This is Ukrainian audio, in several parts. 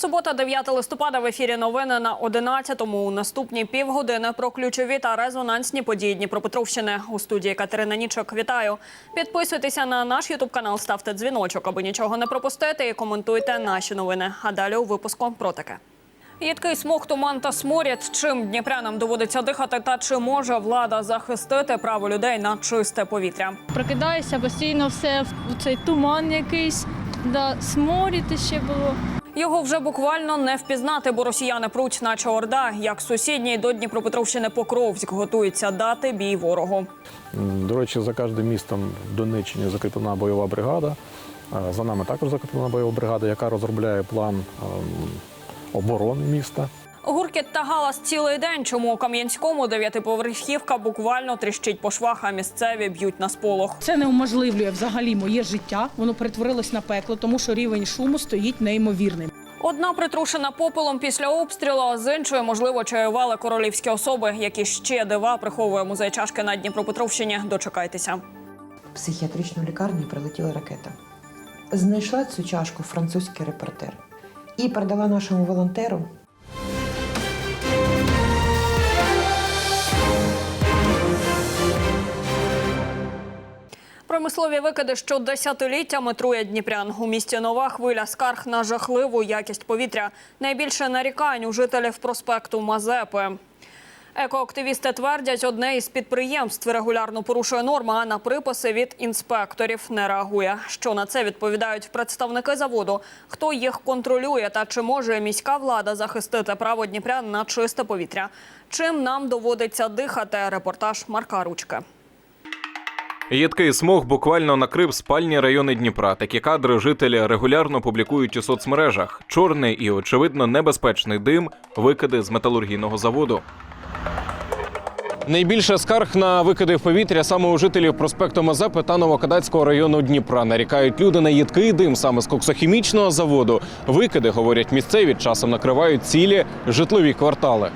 Субота, 9 листопада. В ефірі новини на 11-му. У наступні півгодини про ключові та резонансні події Дніпропетровщини. У студії Катерина Нічок. Вітаю. Підписуйтеся на наш ютуб канал, ставте дзвіночок, аби нічого не пропустити. І коментуйте наші новини. А далі у випуску про таке. Їдкий смог, туман та сморід. Чим дніпрянам доводиться дихати, та чи може влада захистити право людей на чисте повітря? Прокидаюся постійно все в цей туман якийсь, да, сморід ще було. Його вже буквально не впізнати, бо росіяни пруть, наче орда, як сусідній до Дніпропетровщини Покровськ готується дати бій ворогу. До речі, за кожним містом в Донеччині закріплена бойова бригада. Е, За нами також закріплена бойова бригада, яка розробляє план ем, оборони міста. Гуркіт та галас цілий день. Чому у Кам'янському дев'ятиповерхівка буквально тріщить по швах, а місцеві б'ють на сполох. Це не уможливлює взагалі моє життя. Воно перетворилось на пекло, тому що рівень шуму стоїть неймовірним. Одна притрушена попелом після обстрілу, з іншої, можливо, чаювали королівські особи, які ще дива приховує музей чашки на Дніпропетровщині. Дочекайтеся. В психіатричну лікарню прилетіла ракета. Знайшла цю чашку французький репортер і передала нашому волонтеру. Промислові викиди, що десятиліттями труять Дніпрян. У місті нова хвиля скарг на жахливу якість повітря. Найбільше нарікань у жителів проспекту Мазепи. Екоактивісти твердять, одне із підприємств регулярно порушує норми, а на приписи від інспекторів не реагує. Що на це відповідають представники заводу? Хто їх контролює та чи може міська влада захистити право Дніпрян на чисте повітря? Чим нам доводиться дихати? Репортаж Марка Ручки. Їдкий смог буквально накрив спальні райони Дніпра. Такі кадри жителі регулярно публікують у соцмережах. Чорний і очевидно небезпечний дим, викиди з металургійного заводу. Найбільше скарг на викиди в повітря саме у жителів проспекту Мазепи та Новокадацького району Дніпра. Нарікають люди на їдкий дим саме з коксохімічного заводу. Викиди, говорять місцеві, часом накривають цілі житлові квартали.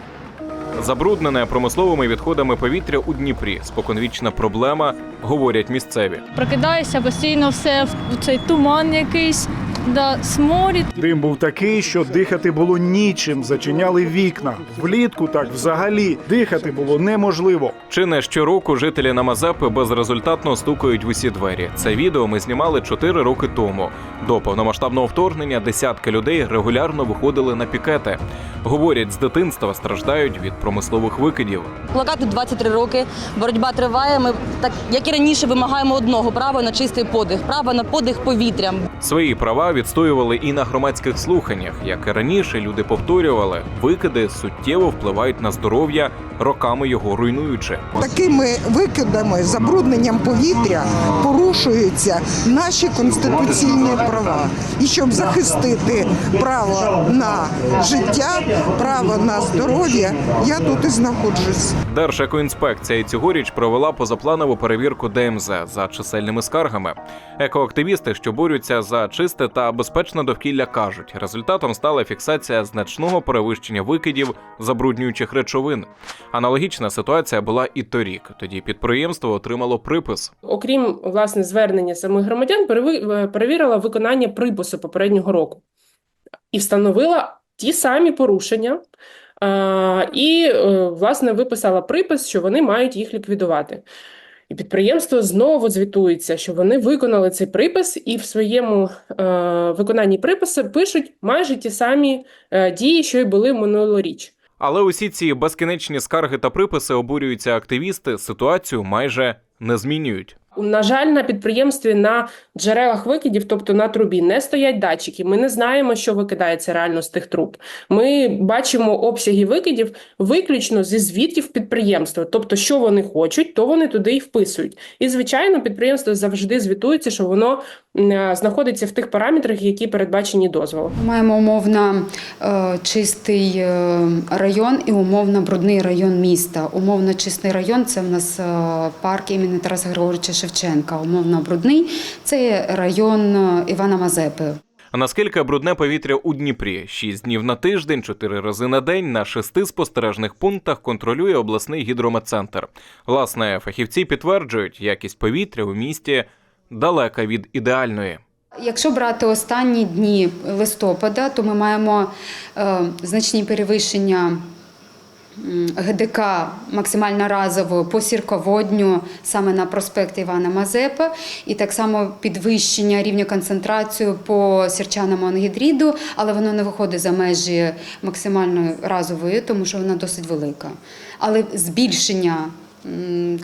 Забруднене промисловими відходами повітря у Дніпрі. Споконвічна проблема, говорять місцеві. Прокидаюся постійно все в цей туман якийсь, да, сморід. Дим був такий, що дихати було нічим. Зачиняли вікна. Влітку так взагалі дихати було неможливо. Чи не щороку жителі на Мазепи безрезультатно стукають в усі двері. Це відео ми знімали 4 роки тому. До повномасштабного вторгнення десятки людей регулярно виходили на пікети. Говорять, з дитинства страждають від промислових викидів. Плакату 23 роки. Боротьба триває. Ми так як і раніше вимагаємо одного права на чистий подих, права на подих повітрям. Свої права відстоювали і на громадських слуханнях. Як і раніше, люди повторювали, викиди суттєво впливають на здоров'я, роками його руйнуючи. Такими викидами, забрудненням повітря порушуються наші конституційні права. І щоб захистити право на життя, право на здоров'я, я тут і знаходжусь. Держекоінспекція і цьогоріч провела позапланову перевірку ДМЗ за чисельними скаргами. Екоактивісти, що борються за чисте та безпечне довкілля, кажуть, результатом стала фіксація значного перевищення викидів забруднюючих речовин. Аналогічна ситуація була і торік. Тоді підприємство отримало припис. окрім власне звернення самих громадян, е, перевірила виконання припису попереднього року і встановила ті самі порушення. І, е, власне, виписала припис, що вони мають їх ліквідувати. І підприємство знову звітується, що вони виконали цей припис, і в своєму е, виконанні припису пишуть майже ті самі е, дії, що й були минулоріч. Але усі ці безкінечні скарги та приписи обурюються активісти, ситуацію майже не змінюють. На жаль, на підприємстві на джерелах викидів, тобто на трубі, не стоять датчики. Ми не знаємо, що викидається реально з тих труб. Ми бачимо обсяги викидів виключно зі звітів підприємства. Тобто, що вони хочуть, то вони туди і вписують. І звичайно, підприємство завжди звітується, що воно знаходиться в тих параметрах, які передбачені дозволом. Маємо умовно е, чистий е, район і умовно брудний район міста. Умовно чистий район це в нас е, парк імені Тараса Григоровича Шевченка. Умовно брудний це район е, Івана Мазепи. А наскільки брудне повітря у Дніпрі? Шість днів на тиждень, чотири рази на день на шести спостережних пунктах контролює обласний гідрометцентр. Власне, фахівці підтверджують, якість повітря у місті далека від ідеальної. Якщо брати останні дні листопада, то ми маємо е, значні перевищення ГДК максимально разово по сірководню саме на проспект Івана Мазепи, і так само підвищення рівня концентрації по сірчаному ангідріду, але воно не виходить за межі максимальної разової, тому що вона досить велика. Але збільшення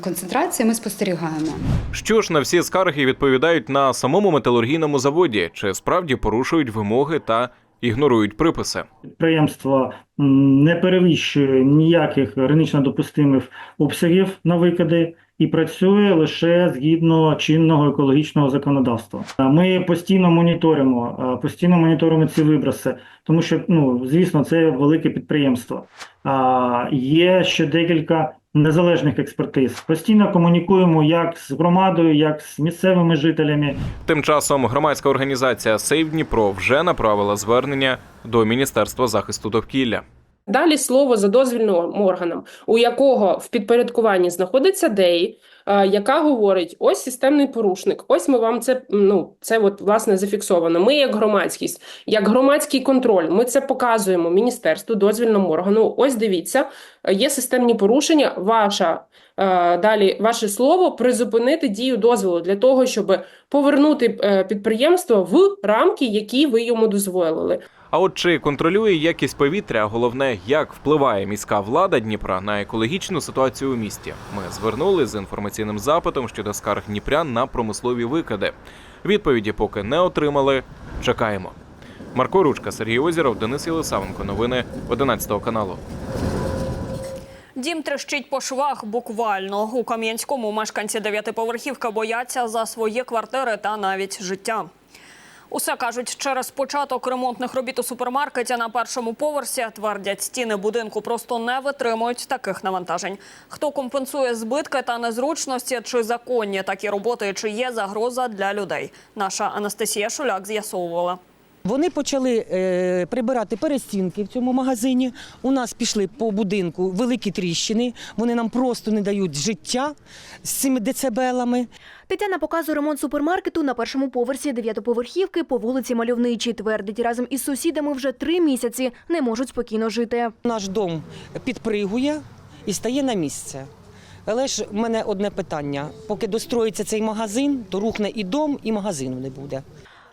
концентрації ми спостерігаємо. Що ж на всі скарги відповідають на самому металургійному заводі, чи справді порушують вимоги та ігнорують приписи? Підприємство не перевищує ніяких гранично допустимих обсягів на викиди і працює лише згідно чинного екологічного законодавства. Ми постійно моніторимо, постійно моніторимо ці виброси, тому що ну звісно, це велике підприємство. А, Є ще декілька незалежних експертиз. Постійно комунікуємо як з громадою, як з місцевими жителями. Тим часом громадська організація Сейв Дніпро вже направила звернення до Міністерства захисту довкілля. Далі слово за дозвільним органом, у якого в підпорядкуванні знаходиться ДЕІ, е, яка говорить: ось системний порушник, ось ми вам це ну це от власне зафіксовано. Ми, як громадськість, як громадський контроль, ми це показуємо міністерству, дозвільному органу. Ось дивіться, є системні порушення. Ваша е, далі ваше слово призупинити дію дозволу для того, щоб повернути е, підприємство в рамки, які ви йому дозволили. А от чи контролює якість повітря, а головне, як впливає міська влада Дніпра на екологічну ситуацію у місті? Ми звернули з інформаційним запитом щодо скарг дніпрян на промислові викиди. Відповіді поки не отримали. Чекаємо. Марко Ручка, Сергій Озіров, Денис Єлисавенко. Новини 11 каналу. Дім трещить по швах буквально. У Кам'янському мешканці дев'ятиповерхівки бояться за свої квартири та навіть життя. Усе кажуть, через початок ремонтних робіт у супермаркеті на першому поверсі твердять, стіни будинку просто не витримують таких навантажень. Хто компенсує збитки та незручності, чи законні такі роботи, чи є загроза для людей? Наша Анастасія Шуляк з'ясовувала. Вони почали е, прибирати перестінки в цьому магазині. У нас пішли по будинку великі тріщини. Вони нам просто не дають життя з цими децибелами. Тетяна показує ремонт супермаркету на першому поверсі дев'ятоповерхівки по вулиці Мальовничій. Твердить, разом із сусідами вже три місяці не можуть спокійно жити. Наш дом підпригує і стає на місце. Але ж в мене одне питання: поки достроїться цей магазин, то рухне і дом, і магазину не буде.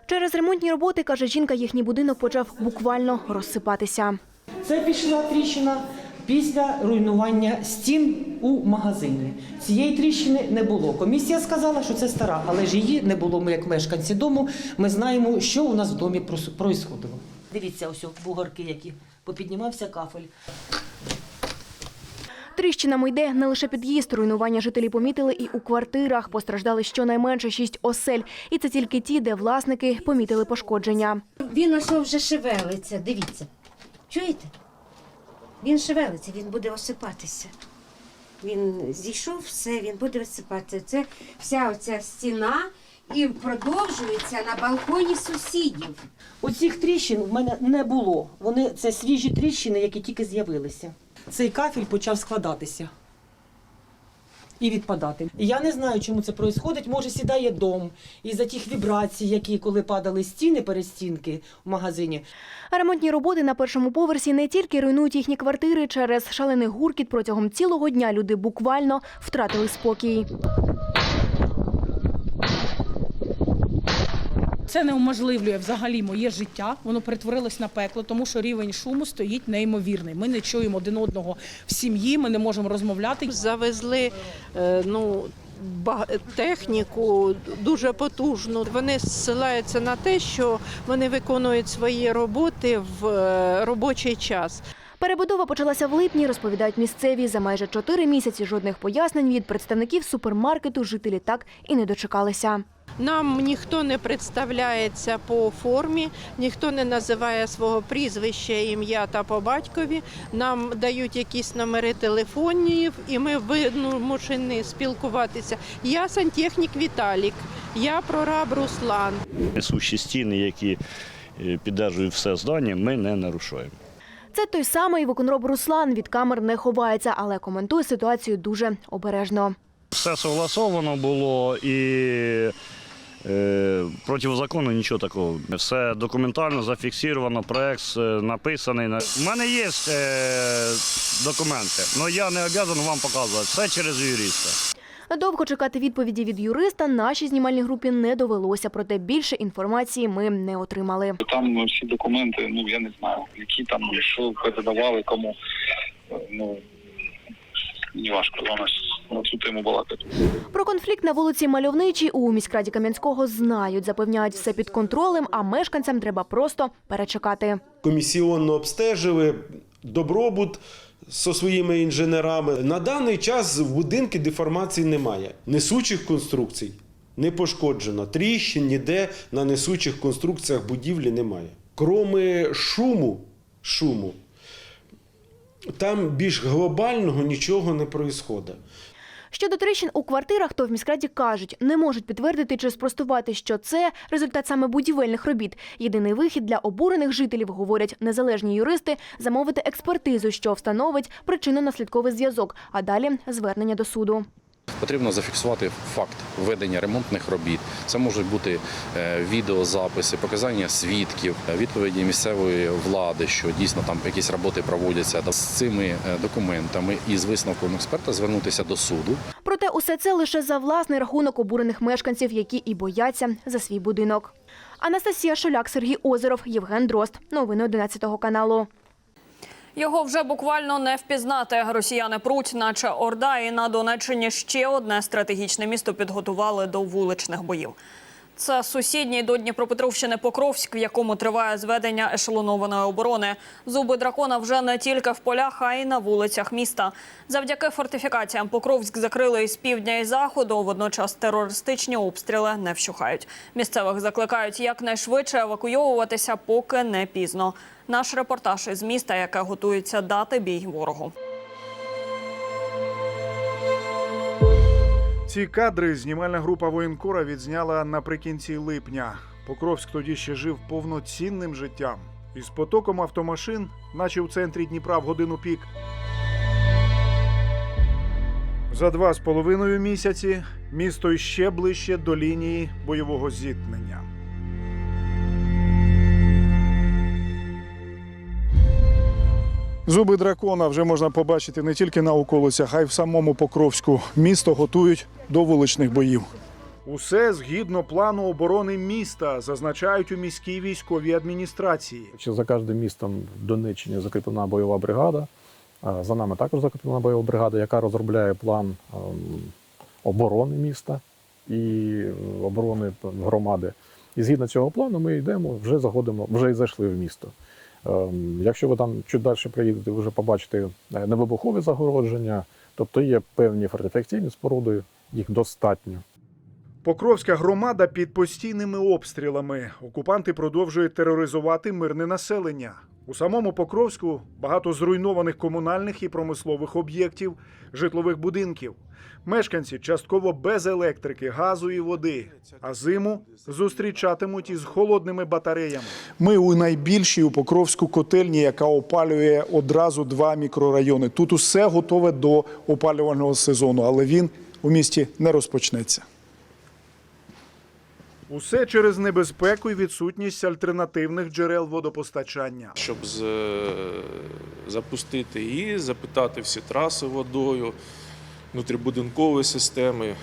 Через ремонтні роботи, каже жінка, їхній будинок почав буквально розсипатися. Це пішла тріщина після руйнування стін у магазині. Цієї тріщини не було. Комісія сказала, що це стара, але ж її не було. Ми, як мешканці дому, ми знаємо, що у нас в домі происходило. Дивіться, ось бугорки, які попіднімався кафель. Тріщинами йде не лише під'їзд. Руйнування жителі помітили і у квартирах. Постраждали щонайменше шість осель. І це тільки ті, де власники помітили пошкодження. Він ось вже шевелиться, дивіться. Чуєте? Він шевелиться, він буде осипатися. Він зійшов, все, він буде осипатися. Це вся оця стіна і продовжується на балконі сусідів. Оцих тріщин в мене не було. Вони це свіжі тріщини, які тільки з'явилися. Цей кафель почав складатися і відпадати. Я не знаю, чому це відбувається. Може, сідає дом і за тих вібрацій, які коли падали стіни, перестінки в магазині. Ремонтні роботи на першому поверсі не тільки руйнують їхні квартири. Через шалений гуркіт протягом цілого дня люди буквально втратили спокій. Це не уможливлює взагалі моє життя. Воно перетворилось на пекло, тому що рівень шуму стоїть неймовірний. Ми не чуємо один одного в сім'ї, ми не можемо розмовляти. Завезли е, ну, техніку дуже потужну. Вони зсилаються на те, що вони виконують свої роботи в е, робочий час. Перебудова почалася в липні, розповідають місцеві. За майже чотири місяці жодних пояснень від представників супермаркету жителі так і не дочекалися. Нам ніхто не представляється по формі, ніхто не називає свого прізвища, ім'я та по батькові. Нам дають якісь номери телефонів, і ми вимушені спілкуватися. Я сантехнік Віталік, я прораб Руслан. Несущі стіни, які е, піддержують все здання, ми не нарушуємо. Це той самий виконроб Руслан від камер не ховається, але коментує ситуацію дуже обережно. Все согласовано було і Е, проти закону нічого такого. Все документально зафіксовано, проект е, написаний. У мене є е, документи, але я не обов'язаний вам показувати. Все через юриста. Довго чекати відповіді від юриста нашій знімальній групі не довелося, проте більше інформації ми не отримали. Там всі документи, ну я не знаю, які там, що передавали, кому. Ну, не важко з вами на цю тему балакати. Про конфлікт на вулиці Мальовничій у міськраді Кам'янського знають, запевняють все під контролем, а мешканцям треба просто перечекати. комісіонно обстежили добробут зі своїми інженерами. На даний час в будинку деформації немає. Несучих конструкцій не пошкоджено. Тріщин ніде на несучих конструкціях будівлі немає. Кроме шуму, шуму, там більш глобального нічого не відбувається. Щодо трещин у квартирах, то в міськраді кажуть, не можуть підтвердити чи спростувати, що це результат саме будівельних робіт. Єдиний вихід для обурених жителів, говорять незалежні юристи, замовити експертизу, що встановить причинно-наслідковий зв'язок, а далі звернення до суду. Потрібно зафіксувати факт ведення ремонтних робіт. Це можуть бути е, відеозаписи, показання свідків, е, відповіді місцевої влади, що дійсно там якісь роботи проводяться. З цими е, документами і з висновком експерта звернутися до суду. Проте усе це лише за власний рахунок обурених мешканців, які і бояться за свій будинок. Анастасія Шоляк, Сергій Озеров, Євген Дрозд. Новини 11 каналу. Його вже буквально не впізнати. Росіяни пруть, наче Орда, і на Донеччині ще одне стратегічне місто підготували до вуличних боїв. Це сусідній до Дніпропетровщини Покровськ, в якому триває зведення ешелонованої оборони. Зуби дракона вже не тільки в полях, а й на вулицях міста. Завдяки фортифікаціям Покровськ закрили із півдня і заходу. Водночас терористичні обстріли не вщухають. Місцевих закликають якнайшвидше евакуйовуватися, поки не пізно. Наш репортаж із міста, яке готується дати бій ворогу. Ці кадри знімальна група воєнкора відзняла наприкінці липня. Покровськ тоді ще жив повноцінним життям. Із потоком автомашин, наче в центрі Дніпра в годину пік. За два з половиною місяці місто ще ближче до лінії бойового зіткнення. Зуби дракона вже можна побачити не тільки на околицях, а й в самому Покровську. Місто готують до вуличних боїв. Усе згідно плану оборони міста, зазначають у міській військовій адміністрації. Чи за кожним містом в Донеччині закріплена бойова бригада. За нами також закріплена бойова бригада, яка розробляє план ем, оборони міста і е, оборони громади. І згідно цього плану ми йдемо, вже заходимо, вже і зайшли в місто. Ем, Якщо ви там чуть далі приїдете, ви вже побачите е, невибухові загородження, тобто є певні фортифікаційні споруди, їх достатньо. Покровська громада під постійними обстрілами. Окупанти продовжують тероризувати мирне населення. У самому Покровську багато зруйнованих комунальних і промислових об'єктів, житлових будинків. Мешканці частково без електрики, газу і води, а зиму зустрічатимуть із холодними батареями. Ми у найбільшій у Покровську котельні, яка опалює одразу два мікрорайони. Тут усе готове до опалювального сезону, але він у місті не розпочнеться. Усе через небезпеку і відсутність альтернативних джерел водопостачання. щоб з, запустити і запитати всі траси водою, внутрібудинкові системи. Е,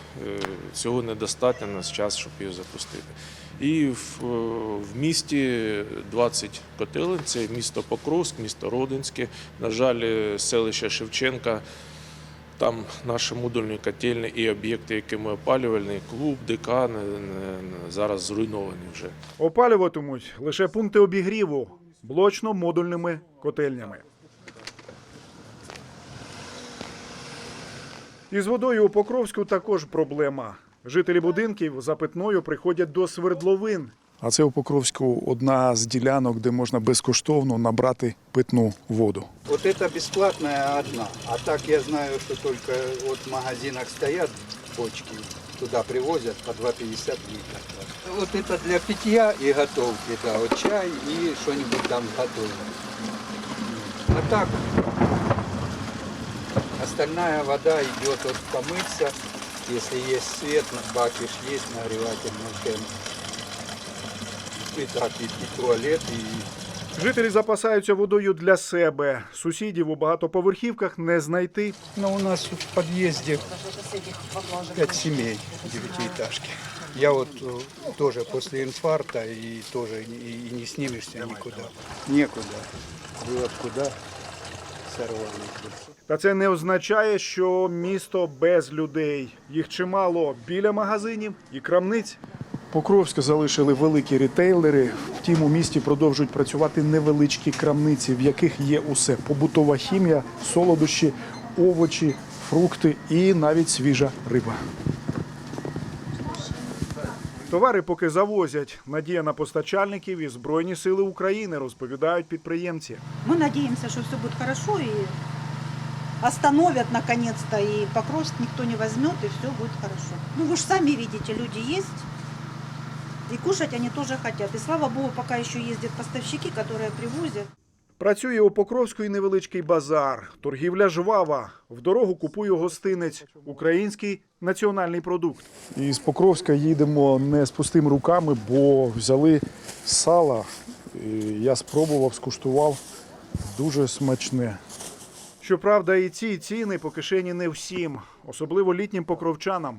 Цього недостатньо на час, щоб її запустити. І в, е, в місті 20 котелень, це місто Покровськ, місто Родинське, на жаль, е, селище Шевченка. Там наші модульні котельні і об'єкти, які ми опалювальні, клуб, ДК, не- не- зараз зруйновані вже. Опалюватимуть лише пункти обігріву блочно-модульними котельнями. Із водою у Покровську також проблема. Жителі будинків за питною приходять до свердловин. А це у Покровську одна з ділянок, де можна безкоштовно набрати питну воду. Вот это бесплатная одна. А так я знаю, что только вот в магазинах стоят бочки, туда привозят по 2,50 литров. Вот это для питья и готовки, да, вот чай и что-нибудь там готовим. А так остальная вода идет вот помыться, Если есть свет, баки ж есть нагревательный фен. И так, и, и туалет, и Жителі запасаються водою для себе. Сусідів у багатоповерхівках не знайти. Но у нас в подъезде пять семей девятиэтажки. Я вот э, тоже после инфаркта и тоже и, и не снимешься никуда. Некуда. Было б куда сорвали. Та це не означає, що місто без людей. Їх чимало біля магазинів і крамниць. Покровська залишили великі рітейлери. Втім, у місті продовжують працювати невеличкі крамниці, в яких є усе: побутова хімія, солодощі, овочі, фрукти і навіть свіжа риба. Товари поки завозять. Надія на постачальників і Збройні сили України, розповідають підприємці. Мы надеемся, что все будет хорошо и остановят наконец-то, и Покровск никто не возьмет, и все будет хорошо. Ну вы же сами видите, люди есть, и кушать они тоже хотят. И слава богу, пока еще ездят поставщики, которые привозят. Працює у Покровську і невеличкий базар. Торгівля жвава. В дорогу купує гостинець. Український національний продукт. І з Покровська їдемо не з пустими руками, бо взяли сала. Я спробував, скуштував. Дуже смачне. Щоправда, і ці ціни по кишені не всім, особливо літнім покровчанам.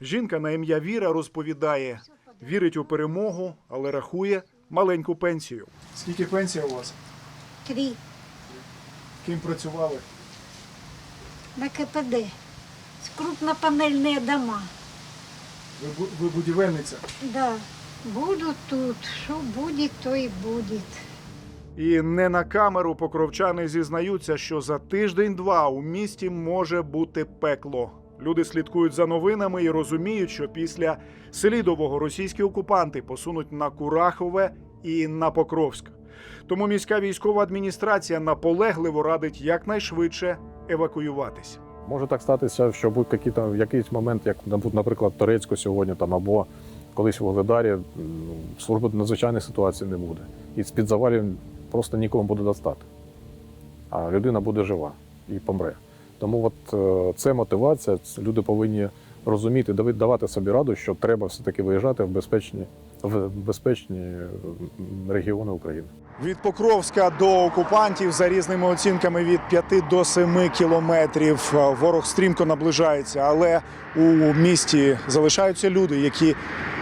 Жінка на ім'я Віра розповідає, вірить у перемогу, але рахує маленьку пенсію. Скільки пенсія у вас? Три Ким працювали? на КПД. Крупнопанельные дома. Ви, ви будівельниця. Да, будут тут. Что будет, то и будет. І не на камеру покровчани зізнаються, що за тиждень-два у місті може бути пекло. Люди слідкують за новинами і розуміють, що після Селідового російські окупанти посунуть на Курахове і на Покровськ. Тому міська військова адміністрація наполегливо радить якнайшвидше евакуюватись. Може так статися, що будь який там якийсь момент, як наприклад, Торецько сьогодні там або колись в Вугледарі, м, служби надзвичайних ситуацій не буде. І з-під завалів просто нікому буде достати. А людина буде жива і помре. Тому от е, це мотивація. Люди повинні розуміти, давати собі раду, що треба все-таки виїжджати в безпечні, в безпечні регіони України. Від Покровська до окупантів за різними оцінками від 5 до 7 кілометрів. Ворог стрімко наближається, але у місті залишаються люди, які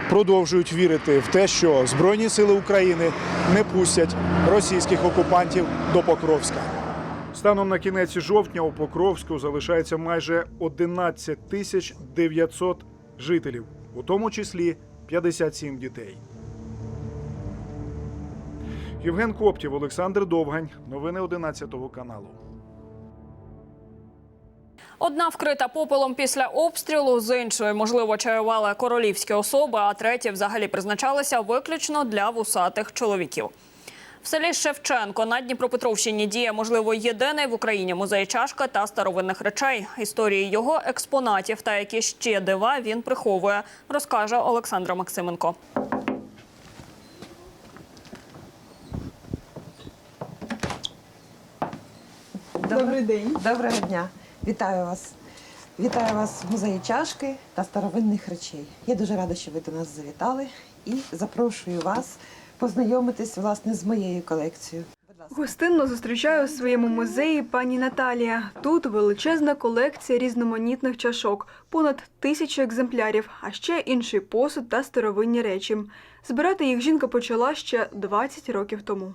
продовжують вірити в те, що Збройні сили України не пустять російських окупантів до Покровська. Станом на кінець жовтня у Покровську залишається майже 11 тисяч 900 жителів, у тому числі 57 дітей. Євген Коптів, Олександр Довгань. Новини 11 каналу. Одна вкрита попелом після обстрілу, з іншої, можливо, чаювали королівські особи, а треті взагалі призначалися виключно для вусатих чоловіків. В селі Шевченко на Дніпропетровщині діє, можливо, єдиний в Україні музей чашки та старовинних речей. Історії його експонатів та які ще дива він приховує, розкаже Олександра Максименко. Добрий день. Доброго дня. Вітаю вас. Вітаю вас в музеї чашки та старовинних речей. Я дуже рада, що ви до нас завітали і запрошую вас познайомитись власне з моєю колекцією. Гостинно зустрічаю у своєму музеї пані Наталія. Тут величезна колекція різноманітних чашок, понад тисячу екземплярів, а ще інший посуд та старовинні речі. Збирати їх жінка почала ще 20 років тому.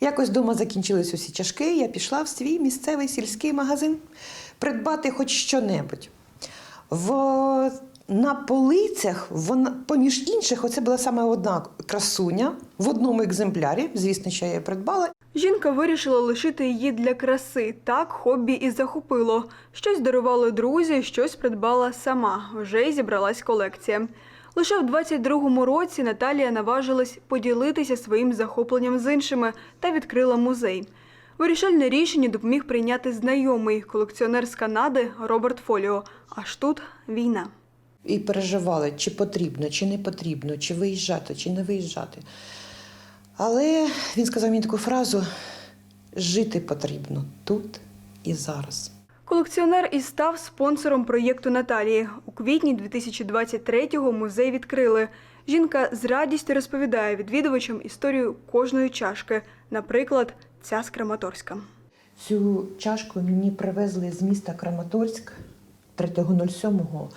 Якось вдома закінчились усі чашки, я пішла в свій місцевий сільський магазин придбати хоч що-небудь. В... На полицях, вона, поміж інших, оце була саме одна красуня в одному екземплярі. Звісно, що я її придбала. Жінка вирішила лишити її для краси. Так хобі і захопило. Щось дарували друзі, щось придбала сама. Вже й зібралась колекція. Лише в 22-му році Наталія наважилась поділитися своїм захопленням з іншими та відкрила музей. Вирішальне рішення допоміг прийняти знайомий колекціонер з Канади Роберт Фоліо. Аж тут війна. І переживали, чи потрібно, чи не потрібно, чи виїжджати, чи не виїжджати. Але він сказав мені таку фразу: жити потрібно тут і зараз. Колекціонер і став спонсором проєкту Наталії. У квітні 2023-го музей відкрили. Жінка з радістю розповідає відвідувачам історію кожної чашки, наприклад, ця з Краматорська. Цю чашку мені привезли з міста Краматорськ 3.07-го.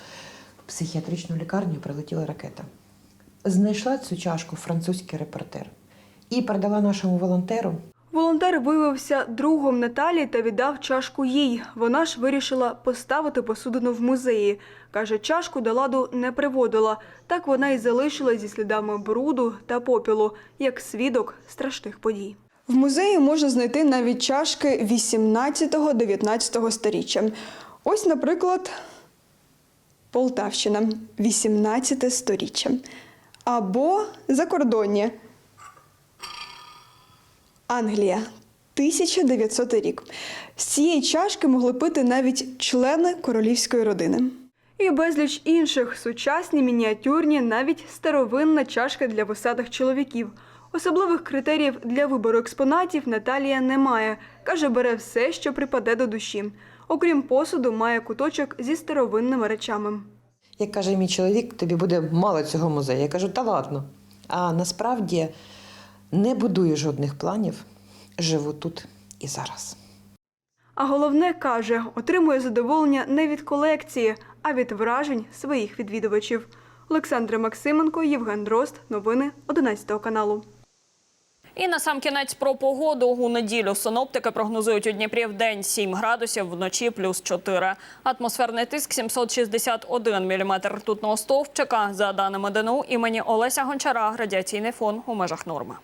Психіатричну лікарню прилетіла ракета. Знайшла цю чашку французький репортер і передала нашому волонтеру. Волонтер виявився другом Наталі та віддав чашку їй. Вона ж вирішила поставити посудину в музеї. Каже, чашку до ладу не приводила. Так вона і залишилась зі слідами бруду та попілу, як свідок страшних подій. В музеї можна знайти навіть чашки 18-19 сторіччя. Ось, наприклад, Полтавщина, 18 сторіччя. Або закордонні. Англія, 1900 рік. З цієї чашки могли пити навіть члени королівської родини. І безліч інших сучасні, мініатюрні, навіть старовинна чашка для вусатих чоловіків. Особливих критеріїв для вибору експонатів Наталія не має. Каже, бере все, що припаде до душі. Окрім посуду, має куточок зі старовинними речами. Як каже мій чоловік, тобі буде мало цього музею. Я кажу, та ладно. А насправді не будую жодних планів, живу тут і зараз. А головне каже, отримує задоволення не від колекції, а від вражень своїх відвідувачів. Олександра Максименко, Євген Дрозд. Новини 11 каналу. І на сам кінець про погоду у неділю синоптики прогнозують у Дніпрі в день 7 градусів, вночі плюс 4. Атмосферний тиск 761 міліметр ртутного стовпчика. За даними ДНУ імені Олеся Гончара, радіаційний фон у межах норми.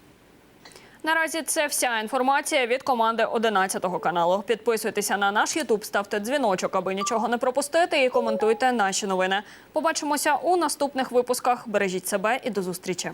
Наразі це вся інформація від команди 11 каналу. Підписуйтеся на наш Ютуб, ставте дзвіночок, аби нічого не пропустити, і коментуйте наші новини. Побачимося у наступних випусках. Бережіть себе і до зустрічі.